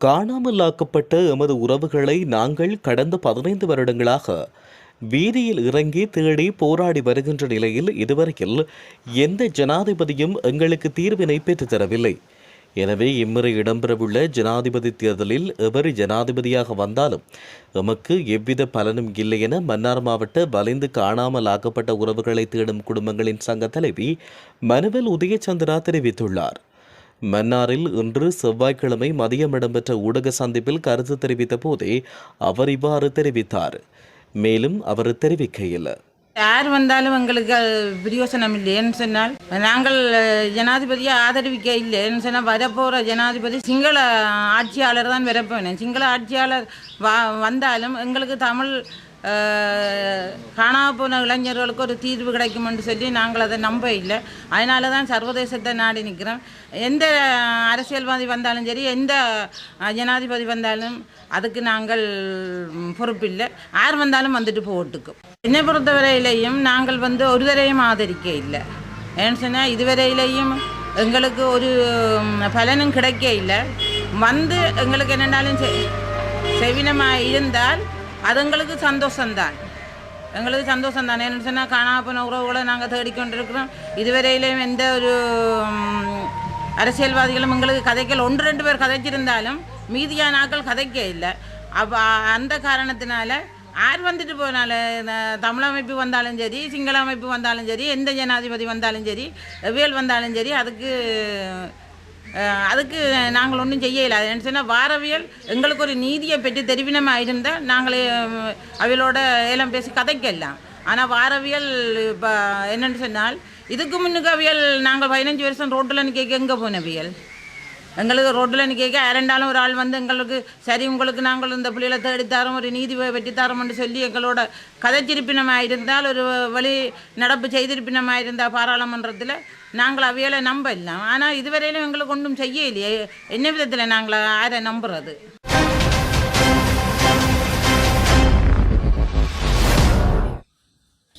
காணாமல் ஆக்கப்பட்ட எமது உறவுகளை நாங்கள் கடந்த பதினைந்து வருடங்களாக வீதியில் இறங்கி தேடி போராடி வருகின்ற நிலையில் இதுவரையில் எந்த ஜனாதிபதியும் எங்களுக்கு தீர்வினை பெற்றுத் தரவில்லை. எனவே இம்முறை இடம்பெறவுள்ள ஜனாதிபதி தேர்தலில் எவர் ஜனாதிபதியாக வந்தாலும் எமக்கு எவ்வித பலனும் இல்லை என மன்னார் மாவட்ட வலிந்து காணாமல் ஆக்கப்பட்ட உறவுகளை தேடும் குடும்பங்களின் சங்க தலைவி மனுவல் உதயச்சந்திரா தெரிவித்துள்ளார். மன்னாரில் இன்று செவ்வாய்க்கிழமை மதியம் இடம்பெற்ற ஊடக சந்திப்பில் கருத்து தெரிவித்த போதே அவர் இவ்வாறு தெரிவித்தார். மேலும் அவர் தெரிவிக்கையில் யார் வந்தாலும் எங்களுக்கு அது பிரயோசனம் இல்லைன்னு சொன்னால் நாங்கள் ஜனாதிபதியை ஆதரவிக்க இல்லைன்னு சொன்னால் வரப்போகிற ஜனாதிபதி சிங்கள ஆட்சியாளர் தான் வரப்போனேன் சிங்கள ஆட்சியாளர் வா வந்தாலும் எங்களுக்கு தமிழ் காணாமல் போன இளைஞர்களுக்கு ஒரு தீர்வு கிடைக்கும்னு சொல்லி நாங்கள் அதை நம்ப இல்லை. அதனால தான் சர்வதேசத்தை நாடி நிற்கிறோம். எந்த அரசியல்வாதி வந்தாலும் சரி எந்த ஜனாதிபதி வந்தாலும் அதுக்கு நாங்கள் பொறுப்பில்லை. யார் வந்தாலும் வந்துட்டு போட்டுக்கும் என்னை பொறுத்தவரையிலையும் நாங்கள் வந்து ஒரு தரையும் ஆதரிக்க இல்லை. ஏன்னு சொன்னால் இதுவரையிலையும் எங்களுக்கு ஒரு பலனும் கிடைக்க இல்லை. வந்து எங்களுக்கு என்னென்னாலும் செவினமாக இருந்தால் அது எங்களுக்கு சந்தோஷம்தான். எங்களுக்கு சந்தோஷம் தானே என்ன சொன்னால் காணாப்பின உறவுகளை நாங்கள் தேடிக்கொண்டிருக்கிறோம். இதுவரையிலையும் எந்த ஒரு அரசியல்வாதிகளும் எங்களுக்கு கதைகள் ஒன்று ரெண்டு பேர் கதைச்சிருந்தாலும் மீதியான ஆக்கள் கதைக்க இல்லை. அப்போ அந்த காரணத்தினால யார் வந்துட்டு போனாலும் தமிழ் அமைப்பு வந்தாலும் சரி சிங்கள அமைப்பு வந்தாலும் சரி எந்த ஜனாதிபதி வந்தாலும் சரி எவ்வியல் வந்தாலும் சரி அதுக்கு அதுக்கு நாங்கள் ஒன்றும் செய்யலை அது என்ன சொன்னால் வாரவியல் எங்களுக்கு ஒரு நீதியை பெற்று தெரிவினமாக இருந்தால் நாங்களே அவியலோட ஏலம் பேசி கதைக்கலாம். ஆனால் வாரவியல் இப்போ என்னென்னு சொன்னால் இதுக்கு முன்னுக்கு அவியல் நாங்கள் பதினஞ்சு வருஷம் ரோட்டில் நிற்க எங்கே போனவியல் எங்களுக்கு ரோட்டில் நிற்க இரண்டாலும் ஒரு ஆள் வந்து எங்களுக்கு சரி உங்களுக்கு நாங்கள் இந்த பிள்ளைகளை தேடித்தாரோம் ஒரு நீதி வெட்டித்தாரோம்னு சொல்லி எங்களோட கதைச்சிருப்பினமாக இருந்தால் ஒரு வழி நடப்பு செய்திருப்பினமாக இருந்தால் பாராளுமன்றத்தில் நாங்கள் அவையில நம்ப இல்லை ஆனால் இதுவரையிலும் எங்களுக்கு ஒன்றும் செய்ய இல்லையே என்ன விதத்தில் நாங்கள் யாரை நம்புறது?